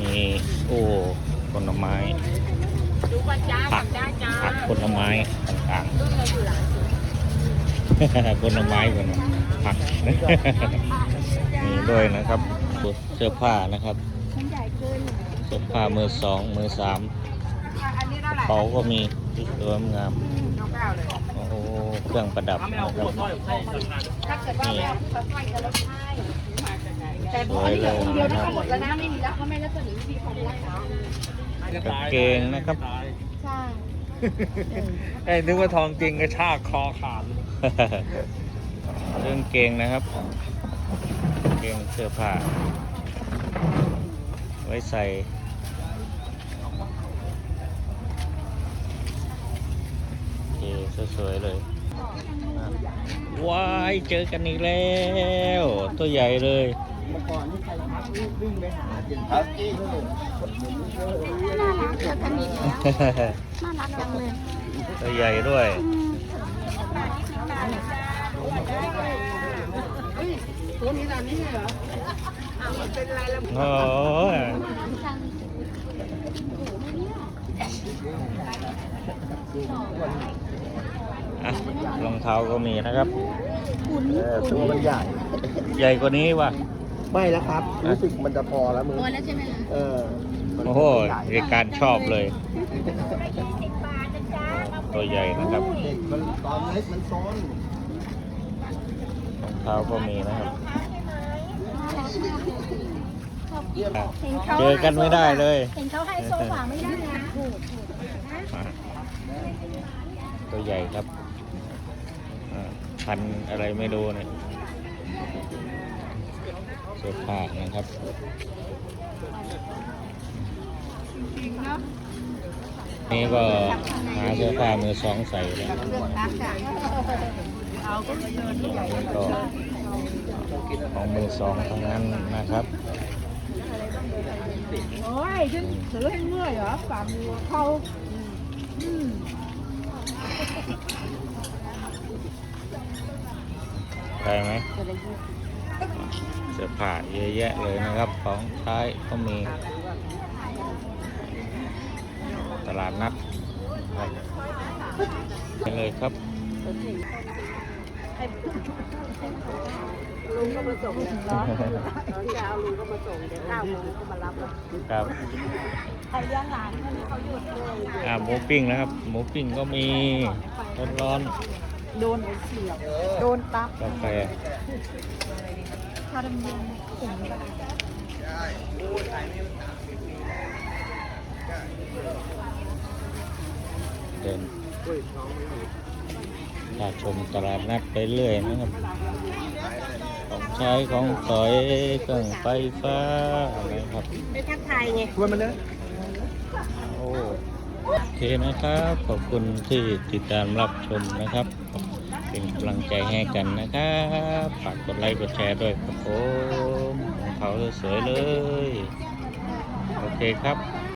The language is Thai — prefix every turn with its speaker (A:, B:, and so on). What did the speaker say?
A: มีโอ้ผลไม้
B: ดูก่อนจ้า
A: ผัก
B: จ้าจ้า
A: ผักผลไม้ต่าง
B: รุ่นเราอยู่หลังสุด
A: ๆผลไม้กันผักมีด้วยนะครับเสื้อผ้านะครับ
B: มันใหญ่เกิน
A: เสื้อผ้ามือสองมือสาม
B: อันนี้เท่าไหร่
A: เป๋าก็มีสวยงาม
B: น้องเก้าเลย
A: โอ้โหเครื่องประดับนะครับ
B: ถ้าเกิดว่าไม่เอาผู้ชายก็ลดให้แต่พออันนี้เหลือคนเดียวนะคะหมดแล้วนะไม่มีแล้วเขาไม่แล้วตัวนี้มีของรักษากา
A: งเกงนะครับ
B: ใช่
C: ไอ้นึกว่าทองจริงกระชากคอขาด
A: เรื่องเกงนะครับ เกงเสื้อผ้า ไว้ใส่โอเคสวยๆเลยอะว้าย เจอกันอีกแล้ว ตัวใหญ่เลย
C: เมื่อก่อนที่ใครพักวิ่งไปหาจนพักกี้
B: น่ารักเกิดทันทีกแล้วน่ารักจังเลย
A: ตัวใหญ่ด้วย
B: ตัวนี้นานนี่เหรอเป็นไรแล้ว
A: โอ้ยรองเท้าก็มีนะครับ
C: ตัวมันใหญ่
A: ใหญ่กว่านี้ว่ะ
C: ไม่แล้วครับ รู้สึกมันจะพอแล้วมึง
B: พอแล้วใช่ไหมคะ
C: เออมัน
A: โอ้โหเรียกการชอบเลย ตัวใหญ่นะครับ
C: เด็กมันตอนเล็กมันซ้อน
A: รองเท้าก็มีนะครับ เจอกันไม่ได้เลย
B: เห็นเขาให้โซฟาไม่ได้นะ
A: อะตัวใหญ่ครับอ่าพันธุ์อะไรไม่รู้เนี่ย เสื้อผ้านะครับนี่ก็หาเสื้อผ้ามือสองใส่แล้ว
B: เรื่องรักอะเอาก็ไม่เดิน
A: นี่ก็ของมือสองทั้งนั้นนะครับ
B: โอ้ยฉันถือให้เมื่อยเหรอฝ่ามือเขาอืม
A: ได้ไหม เสื้อผ้าเยอะแยะเลยนะครับ ของใช้ก็มี ตลาดนัดครับไปเลยครับ
B: ลุงก็มาส่งเนาะตอนเช้าลุงก็มาส่งเดี๋ยวข้าวลุงก็มารับแล้ว
A: ครับ
B: ใครเลี้ยงหลานคนนี้เขาหยุดเลย
A: อ่าหมูปิ้งนะครับ หมูปิ้งก็มีร้อน
B: โดนเสียบโดนตับ
A: กาแฟ
B: ชาดำเย็นเก่งเดิ
A: นถ้าชมตลาดนัดไปเรื่อยนะครับ ของใช้ของสอยเครื่องไฟฟ้าอะไรครับ
B: ไม่ทักทายไง
C: ชวนมันเลย
A: โอ้โอเคนะครับ ขอบคุณที่ติดตามรับชมนะครับ เป็นกำลังใจให้กันนะครับฝากกดไลค์กดแชร์ด้วยครับผมของเขาสวยเลย โอเคครับ